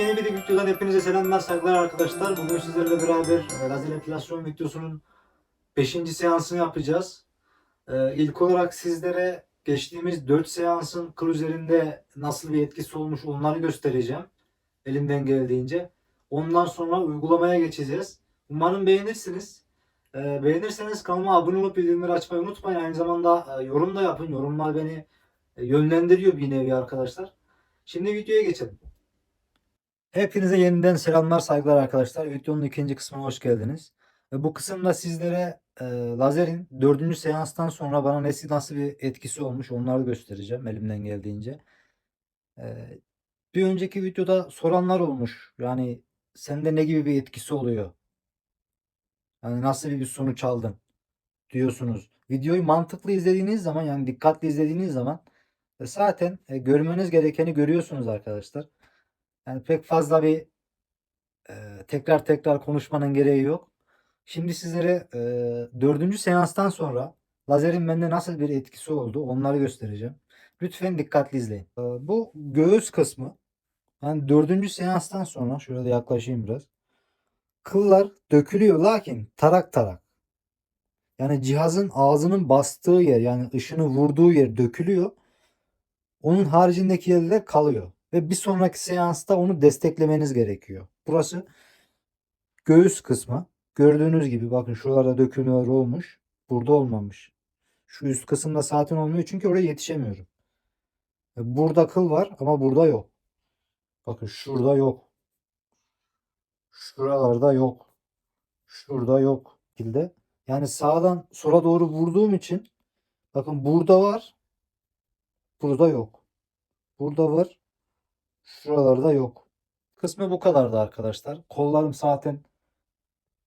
Yepyeni bir videodan hepinize selamlar, saygılar arkadaşlar. Bugün sizlerle beraber e, lazer epilasyon videosunun 5. seansını yapacağız. Ee, ilk olarak sizlere geçtiğimiz 4 seansın kıl üzerinde nasıl bir etkisi olmuş onları göstereceğim. Elimden geldiğince. Ondan sonra uygulamaya geçeceğiz. Umarım beğenirsiniz. Ee, beğenirseniz kanalıma abone olup bildirimleri açmayı unutmayın. Aynı zamanda e, yorum da yapın. Yorumlar beni e, yönlendiriyor bir nevi arkadaşlar. Şimdi videoya geçelim. Hepinize yeniden selamlar, saygılar arkadaşlar. Videonun ikinci kısmına hoş geldiniz. Bu kısımda sizlere e, lazerin dördüncü seanstan sonra bana nesi nasıl bir etkisi olmuş onları göstereceğim elimden geldiğince. E, bir önceki videoda soranlar olmuş. Yani sende ne gibi bir etkisi oluyor? Yani nasıl bir sonuç aldın diyorsunuz. Videoyu mantıklı izlediğiniz zaman yani dikkatli izlediğiniz zaman e, zaten e, görmeniz gerekeni görüyorsunuz arkadaşlar. Yani pek fazla bir e, tekrar tekrar konuşmanın gereği yok. Şimdi sizlere e, dördüncü seanstan sonra lazerin bende nasıl bir etkisi oldu onları göstereceğim. Lütfen dikkatli izleyin. E, bu göğüs kısmı yani dördüncü seanstan sonra şöyle yaklaşayım biraz. Kıllar dökülüyor lakin tarak tarak. Yani cihazın ağzının bastığı yer yani ışını vurduğu yer dökülüyor. Onun haricindeki yerler kalıyor. Ve bir sonraki seansta onu desteklemeniz gerekiyor. Burası göğüs kısmı. Gördüğünüz gibi bakın şuralarda dökülmeler olmuş. Burada olmamış. Şu üst kısımda zaten olmuyor çünkü oraya yetişemiyorum. E, Burada kıl var ama burada yok. Bakın şurada yok. Şuralarda yok. Şurada yok. şekilde. Yani sağdan sola doğru vurduğum için bakın burada var. Burada yok. Burada var. Şuralarda yok. Kısmı bu kadardı arkadaşlar. Kollarım zaten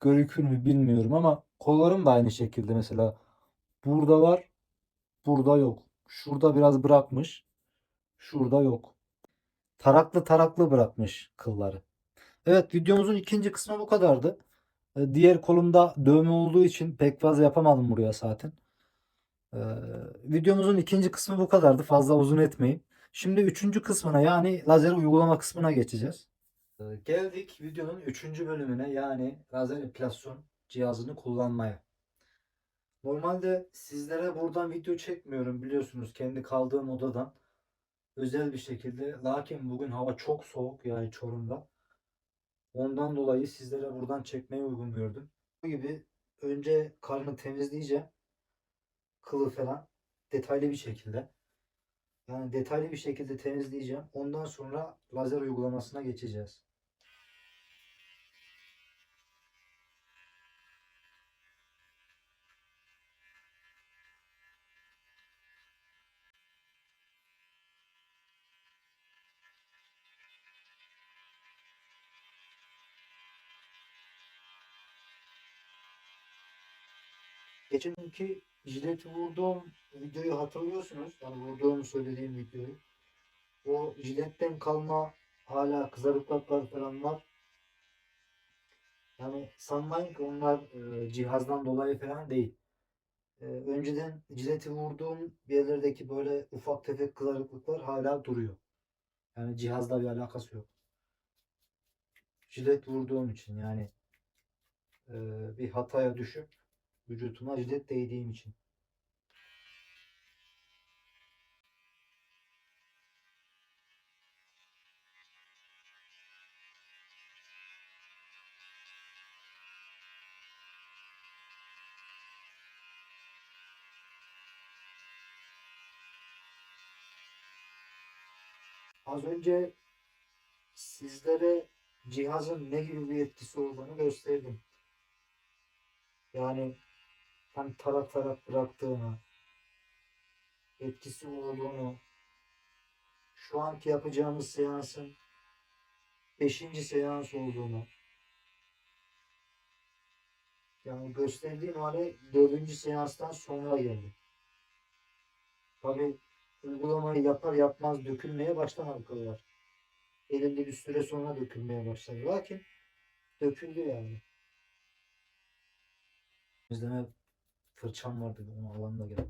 görükür mü bilmiyorum ama kollarım da aynı şekilde mesela burada var. Burada yok. Şurada biraz bırakmış. Şurada yok. Taraklı taraklı bırakmış kılları. Evet videomuzun ikinci kısmı bu kadardı. Ee, Diğer kolumda dövme olduğu için pek fazla yapamadım buraya zaten. Ee, videomuzun ikinci kısmı bu kadardı. Fazla uzun etmeyin. Şimdi üçüncü kısmına yani lazer uygulama kısmına geçeceğiz. Ee, geldik videonun üçüncü bölümüne yani lazer epilasyon cihazını kullanmaya. Normalde sizlere buradan video çekmiyorum biliyorsunuz kendi kaldığım odadan özel bir şekilde. Lakin bugün hava çok soğuk yani Çorum'da. Ondan dolayı sizlere buradan çekmeyi uygun gördüm. Bu gibi önce karnı temizleyeceğim. Kılı falan detaylı bir şekilde. Yani detaylı bir şekilde temizleyeceğim. Ondan sonra lazer uygulamasına geçeceğiz. Geçenki jileti vurduğum videoyu hatırlıyorsunuz. Yani vurduğumu söylediğim videoyu. O jiletten kalma hala kızarıklıklar falan var. Yani sanmayın ki onlar e, cihazdan dolayı falan değil. E, önceden jileti vurduğum yerlerdeki böyle ufak tefek kızarıklıklar hala duruyor. Yani cihazla bir alakası yok. Jilet vurduğum için yani e, bir hataya düşüp vücutuma jilet değdiğim için. Az önce sizlere cihazın ne gibi bir etkisi olduğunu gösterdim. Yani hani tarak tarak bıraktığını, etkisi olduğunu, şu anki yapacağımız seansın 5. seans olduğunu, yani gösterdiğim hale 4. seanstan sonra geldi. Tabi uygulamayı yapar yapmaz dökülmeye başlamadı kıllar. Elinde bir süre sonra dökülmeye başladı. Lakin döküldü yani. Bizde Fırçam vardı onu alan da gel.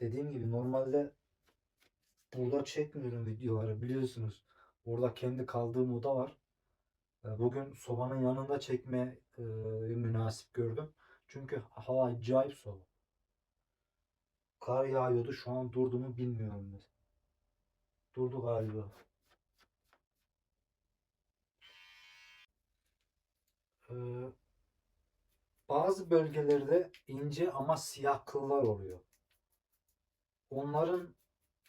Dediğim gibi normalde burada çekmiyorum videoları biliyorsunuz. Orada kendi kaldığım oda var. Ee, bugün sobanın yanında çekme e, münasip gördüm. Çünkü hava acayip soğuk. Kar yağıyordu. Şu an durdu mu bilmiyorum. ben. Durdu galiba. Ee, bazı bölgelerde ince ama siyah kıllar oluyor. Onların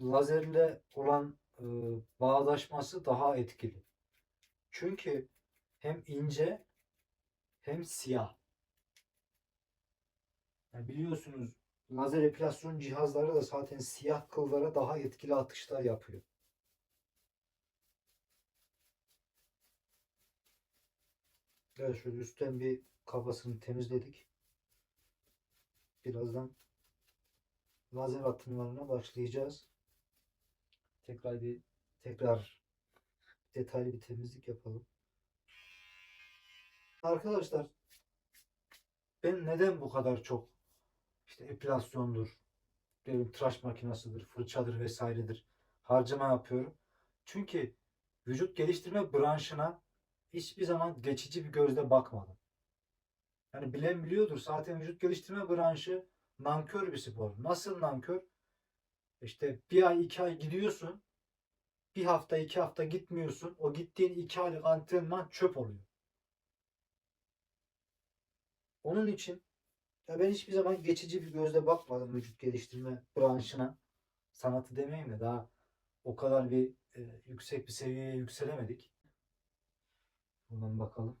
lazerle olan e, bağdaşması daha etkili. Çünkü hem ince hem siyah. Yani biliyorsunuz lazer epilasyon cihazları da zaten siyah kıllara daha etkili atışlar yapıyor. Evet şöyle üstten bir kafasını temizledik. Birazdan lazer atımlarına başlayacağız. Tekrar bir tekrar detaylı bir temizlik yapalım. Arkadaşlar ben neden bu kadar çok işte epilasyondur, benim tıraş makinasıdır, fırçadır vesairedir harcama yapıyorum. Çünkü vücut geliştirme branşına hiçbir zaman geçici bir gözle bakmadım. Yani bilen biliyordur zaten vücut geliştirme branşı nankör bir spor. Nasıl nankör? İşte bir ay iki ay gidiyorsun. Bir hafta iki hafta gitmiyorsun. O gittiğin iki aylık antrenman çöp oluyor. Onun için ya ben hiçbir zaman geçici bir gözle bakmadım vücut geliştirme branşına. Sanatı demeyeyim de daha o kadar bir e, yüksek bir seviyeye yükselemedik. Buradan bakalım.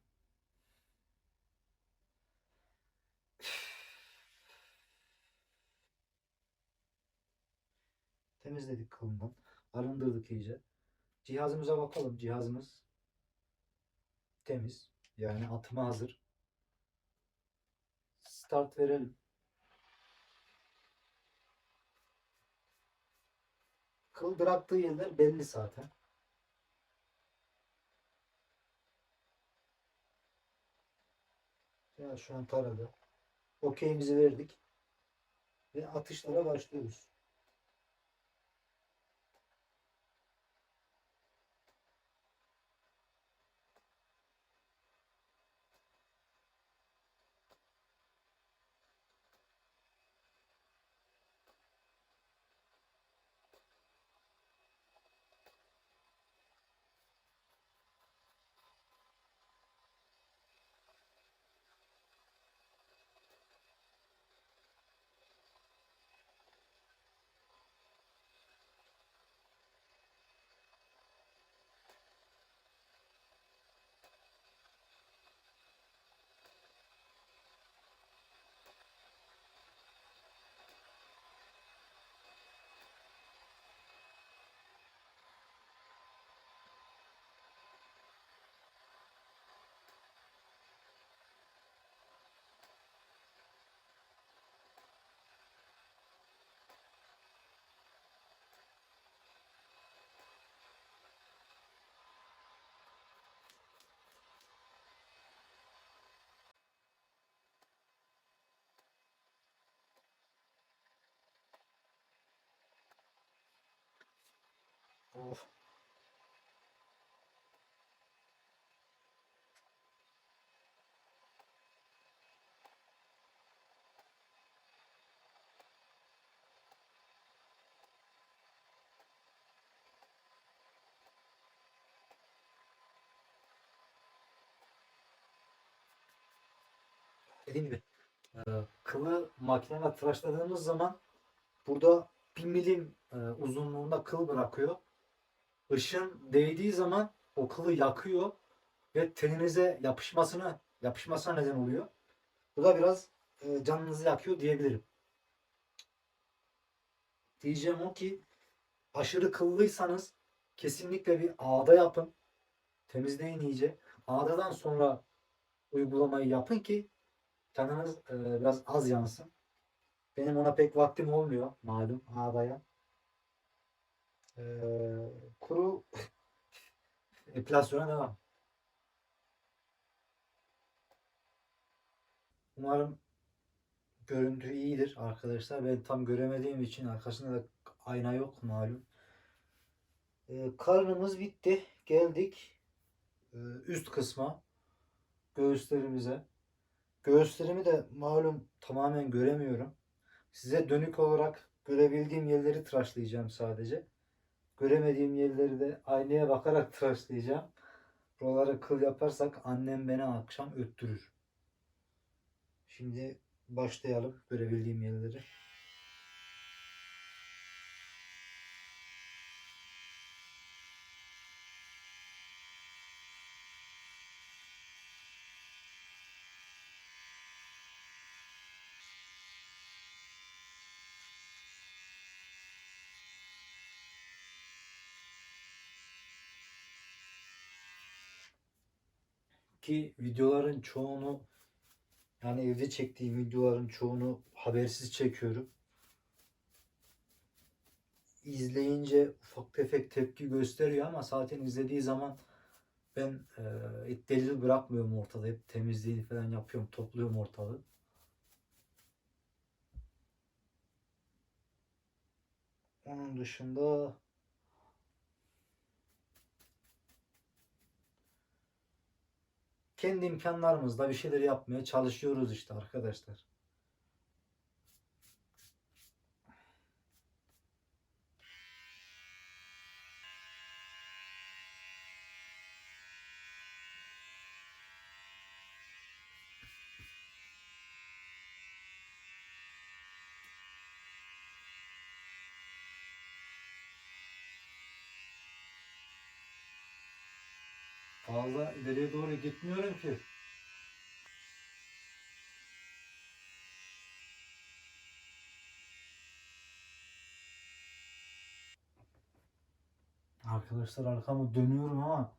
Temizledik kılından. Arındırdık iyice. Cihazımıza bakalım. Cihazımız temiz. Yani atıma hazır. Start verelim. Kıl bıraktığı yerler belli zaten. Ya şu an taradı. Okeyimizi verdik. Ve atışlara başlıyoruz. Of. Dediğim gibi e, kılı makineyle tıraşladığımız zaman burada bir milim e, uzunluğunda kıl bırakıyor. Işın değdiği zaman o kılı yakıyor ve teninize yapışmasına yapışmasına neden oluyor. Bu da biraz e, canınızı yakıyor diyebilirim. Diyeceğim o ki aşırı kıllıysanız kesinlikle bir ağda yapın. Temizleyin iyice. Ağdadan sonra uygulamayı yapın ki canınız e, biraz az yansın. Benim ona pek vaktim olmuyor malum ağdaya. Ee, kuru epilasyona devam. Umarım görüntü iyidir arkadaşlar. Ben tam göremediğim için arkasında da ayna yok malum. Ee, karnımız bitti. Geldik e, üst kısma. Göğüslerimize. Göğüslerimi de malum tamamen göremiyorum. Size dönük olarak görebildiğim yerleri tıraşlayacağım sadece. Göremediğim yerleri de aynaya bakarak tıraşlayacağım. Buraları kıl yaparsak annem beni akşam öttürür. Şimdi başlayalım görebildiğim yerleri. Ki videoların çoğunu yani evde çektiğim videoların çoğunu habersiz çekiyorum. İzleyince ufak tefek tepki gösteriyor ama zaten izlediği zaman ben e, delil bırakmıyorum ortada. Hep temizliğini falan yapıyorum, topluyorum ortalığı. Onun dışında kendi imkanlarımızla bir şeyler yapmaya çalışıyoruz işte arkadaşlar. Fazla ileriye doğru gitmiyorum ki. Arkadaşlar arkamı dönüyorum ama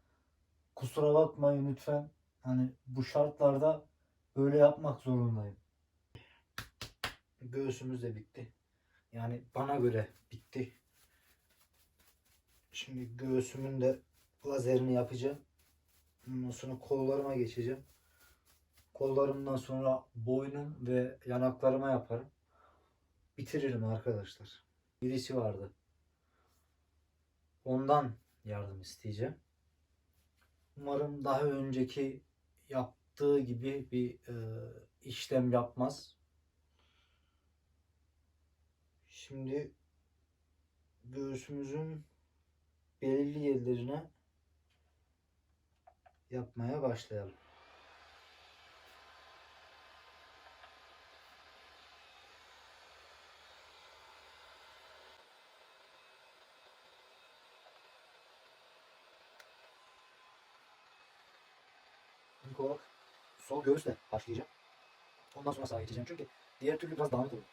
kusura bakmayın lütfen. Hani bu şartlarda böyle yapmak zorundayım. Göğsümüz de bitti. Yani bana göre bitti. Şimdi göğsümün de lazerini yapacağım. Ondan sonra kollarıma geçeceğim. Kollarımdan sonra boynum ve yanaklarıma yaparım. Bitiririm arkadaşlar. Birisi vardı. Ondan yardım isteyeceğim. Umarım daha önceki yaptığı gibi bir e, işlem yapmaz. Şimdi göğsümüzün belirli yerlerine yapmaya başlayalım. İlk olarak sol göğüsle başlayacağım. Ondan sonra sağa geçeceğim çünkü diğer türlü biraz dağınık olur.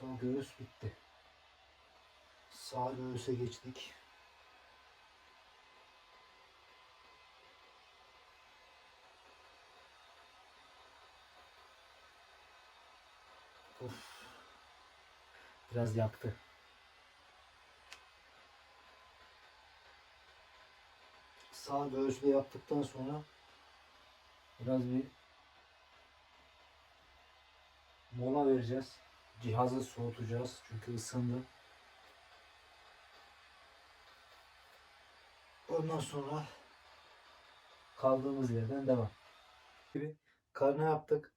Sol göğüs bitti. Sağ göğüse geçtik. Of. Biraz yaktı. Sağ göğüsle yaptıktan sonra biraz bir mola vereceğiz. Cihazı soğutacağız çünkü ısındı. Ondan sonra kaldığımız yerden devam. Gibi karnı yaptık.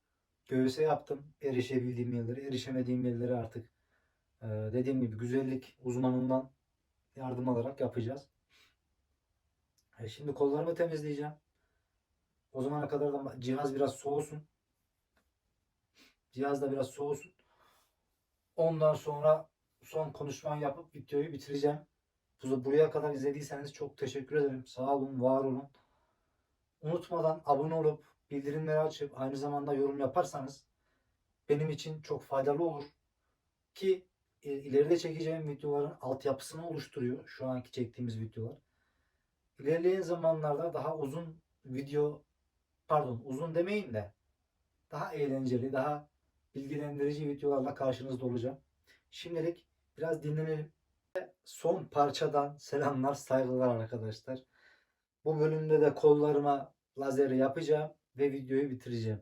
Göğüse yaptım. Erişebildiğim yerleri, erişemediğim yerleri artık e, dediğim gibi güzellik uzmanından yardım alarak yapacağız. E, şimdi kollarımı temizleyeceğim. O zamana kadar da cihaz biraz soğusun. Cihaz da biraz soğusun. Ondan sonra son konuşmayı yapıp videoyu bitireceğim. Bu- Buraya kadar izlediyseniz çok teşekkür ederim. Sağ olun, var olun. Unutmadan abone olup bildirimleri açıp aynı zamanda yorum yaparsanız benim için çok faydalı olur. Ki e, ileride çekeceğim videoların altyapısını oluşturuyor şu anki çektiğimiz videolar. İlerleyen zamanlarda daha uzun video pardon uzun demeyin de daha eğlenceli, daha bilgilendirici videolarla karşınızda olacağım. Şimdilik biraz dinlenelim. Son parçadan selamlar, saygılar arkadaşlar. Bu bölümde de kollarıma lazer yapacağım ve videoyu bitireceğim.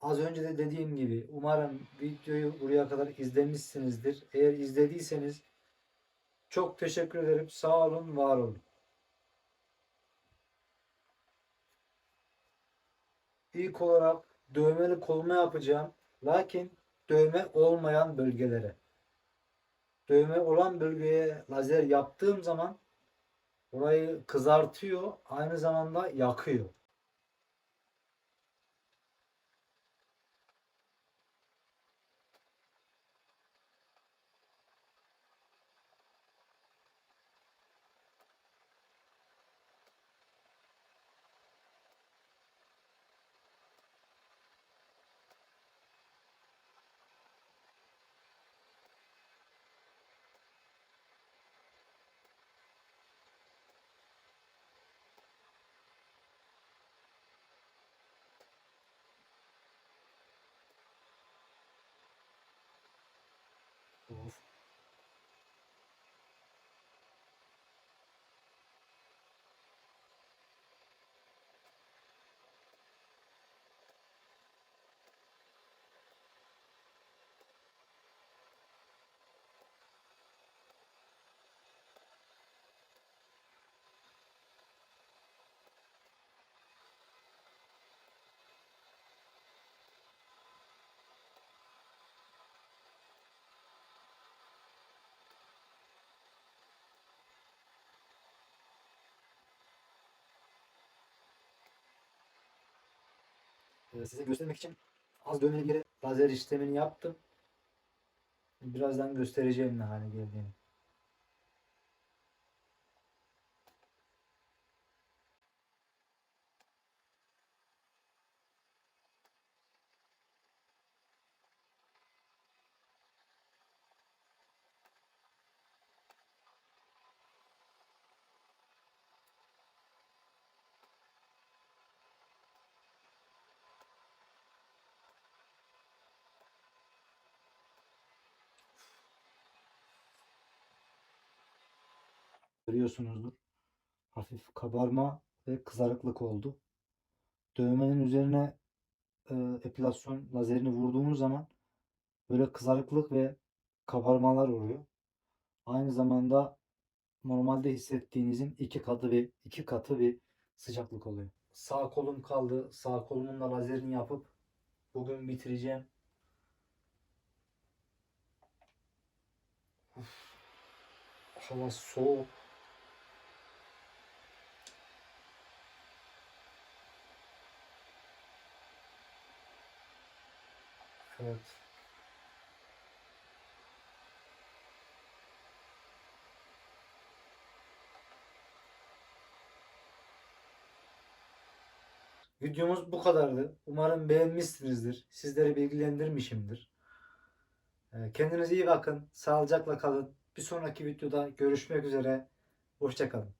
Az önce de dediğim gibi umarım videoyu buraya kadar izlemişsinizdir. Eğer izlediyseniz çok teşekkür ederim. Sağ olun, var olun. İlk olarak dövmeli kolma yapacağım. Lakin dövme olmayan bölgelere. Dövme olan bölgeye lazer yaptığım zaman orayı kızartıyor, aynı zamanda yakıyor. Of. Ee, size göstermek için az dövmeli bir lazer işlemini yaptım. Birazdan göstereceğim ne hale geldiğini. Görüyorsunuzdur. Hafif kabarma ve kızarıklık oldu. Dövmenin üzerine e, epilasyon lazerini vurduğunuz zaman böyle kızarıklık ve kabarmalar oluyor. Aynı zamanda normalde hissettiğinizin iki katı bir iki katı bir sıcaklık oluyor. Sağ kolum kaldı. Sağ kolumun da lazerini yapıp bugün bitireceğim. Uf. Hava soğuk. Evet. Videomuz bu kadardı. Umarım beğenmişsinizdir. Sizleri bilgilendirmişimdir. Ee, Kendinize iyi bakın. Sağlıcakla kalın. Bir sonraki videoda görüşmek üzere. Hoşçakalın.